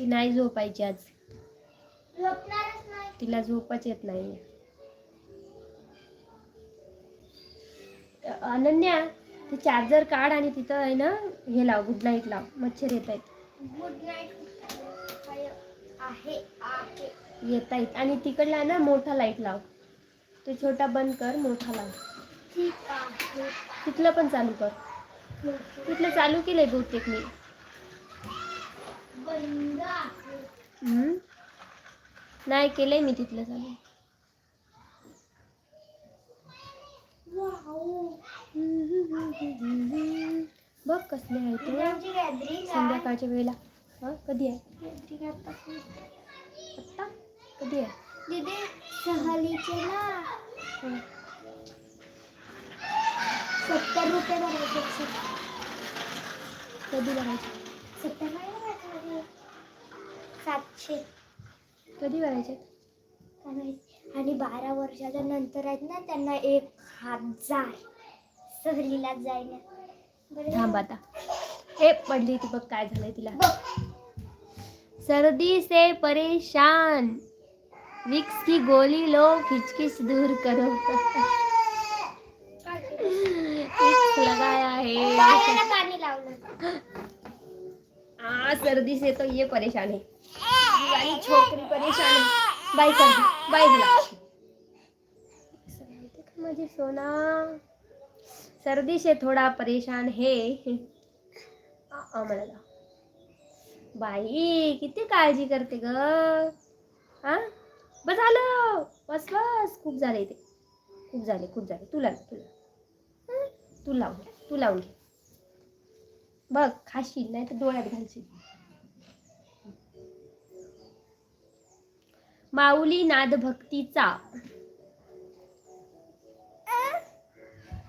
ती नाही झोपायची आज. तिला झोपच येत नाही. अनन्या ते चार्जर काढ आणि तिथं आहे ना हे लाव गुड नाईट लाव. मच्छर येत आहेत. गुड नाईट येत आहेत. आणि तिकडला ना मोठा लाइट लाव. तो छोटा बंद कर मोठा लाव. तिथलं पण चालू कर. तिथलं चालू केलंय बहुतेक मी. हम्म? नाही केलंय मी तिथलं चालू. बघ कसले आहे ते. संध्याकाळच्या वेळेला. हा कधी आहे? आत्ता? कधी आहे? दीदी सहलीचे ना. सत्तर रुपये भरायचे. कधी भरायचे? सत्तर सातशे. कधी भरायचे. आणि बारा वर्षाच्या नंतर आहेत ना त्यांना एक हजार सहलीला जायला. थांब आता. हे पडली ती बघ काय झालंय तिला. सर्दी से परेशान. विक्स की गोली लो खिचखिच दूर करो. विक्स लगाया है। आ सर्दी से तो ये परेशान है वाली छोकरी परेशान है बाय कर बाई बाय बोला माझी सोना? सर्दी से थोडा परेशान है आ, मला जा. बाई किती काळजी करते ग. हा? बस झालं बस बस. खूप झाले ते. खूप झाले खूप झाले. तुला तुला. तू लावून घे तू लावून घे. बघ खाशील नाही तर डोळ्यात घालशील. माऊली नाद भक्तीचा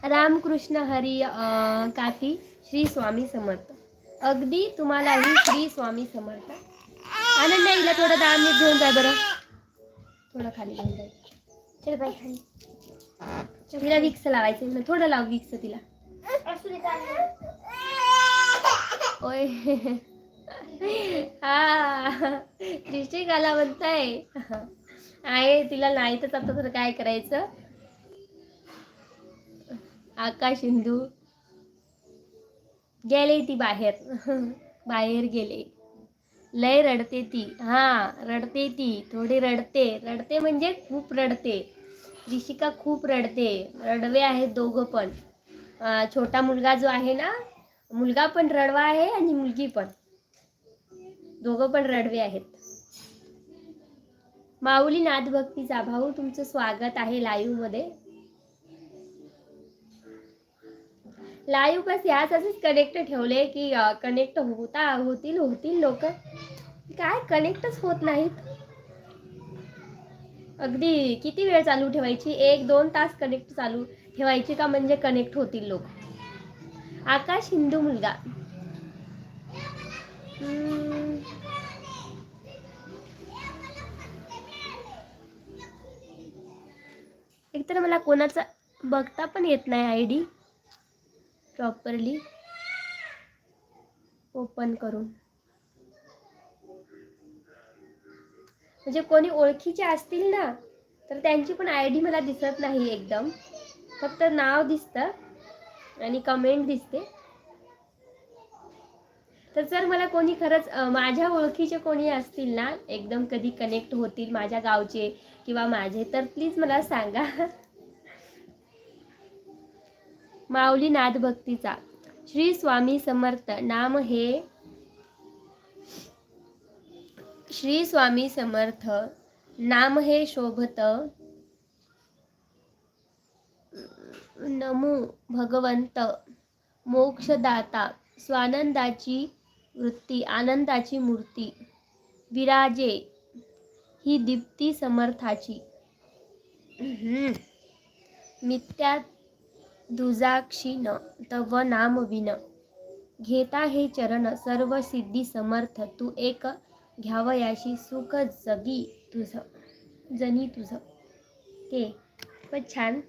रामकृष्ण हरी काकी श्री स्वामी समर्थ. अगदी तुम्हालाही श्री स्वामी समर्थ. आनंद हिला थोडं दहा मिनिट घेऊन जाय बरं. थोडं खाली घेऊन जाय. चल बाई खाली. तिला विक्स लावायचं ना थोडं लाव विक्स तिला. ओय हा. दृष्टिकाला म्हणताय आहे तिला नाही तर आता तर काय करायचं? आकाश हिंदू गेले ती बाहेर. बाहेर गेले. लय रडते ती. हा रडते ती. थोडी रडते. रडते म्हणजे खूप रडते. ऋषिका खूप रडते. रडवे आहेत दोघं पण. छोटा मुलगा जो आहे ना मुलगा पण रडवा आहे आणि मुलगी पण. दोघं पण रडवे आहेत. माऊली नादभक्तीचा भाऊ तुमचं स्वागत आहे लाईव्हमध्ये लाईव्ह बस ह्याच असेच कनेक्ट ठेवले की कनेक्ट होता होतील होतील लोक. काय कनेक्टच होत नाहीत. अगदी किती वेळ चालू ठेवायची? एक दोन तास कनेक्ट चालू ठेवायची का म्हणजे कनेक्ट होतील लोक? आकाश हिंदू मुलगा. एकतर मला कोणाचा बघता पण येत नाही आय डी प्रॉपरली. ओपन करून. म्हणजे कोणी ओळखीचे असतील ना तर त्यांची पण आय डी मला दिसत नाही एकदम. फक्त नाव दिसतं. आणि कमेंट दिसते. तर जर मला कोणी खरंच माझ्या ओळखीचे कोणी असतील ना एकदम कधी कनेक्ट होतील माझ्या गावचे किंवा माझे तर प्लीज मला सांगा. माऊली नाद भक्तीचा. श्री स्वामी समर्थ नाम हे श्री स्वामी समर्थ नाम हे शोभत नमो भगवंत. मोक्षदाता स्वानंदाची वृत्ती आनंदाची मूर्ती. विराजे ही दीप्ती समर्थाची. मिथ्या मित्या तव नाम विन. घेता हे चरण सर्व सिद्धी समर्थ. तू एक घ्यावयाशी सुख जगी तुझ जनी तुझ. ते. पण छान.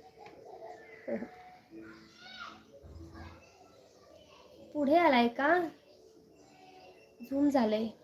पुढे आलाय का? झूम झालंय.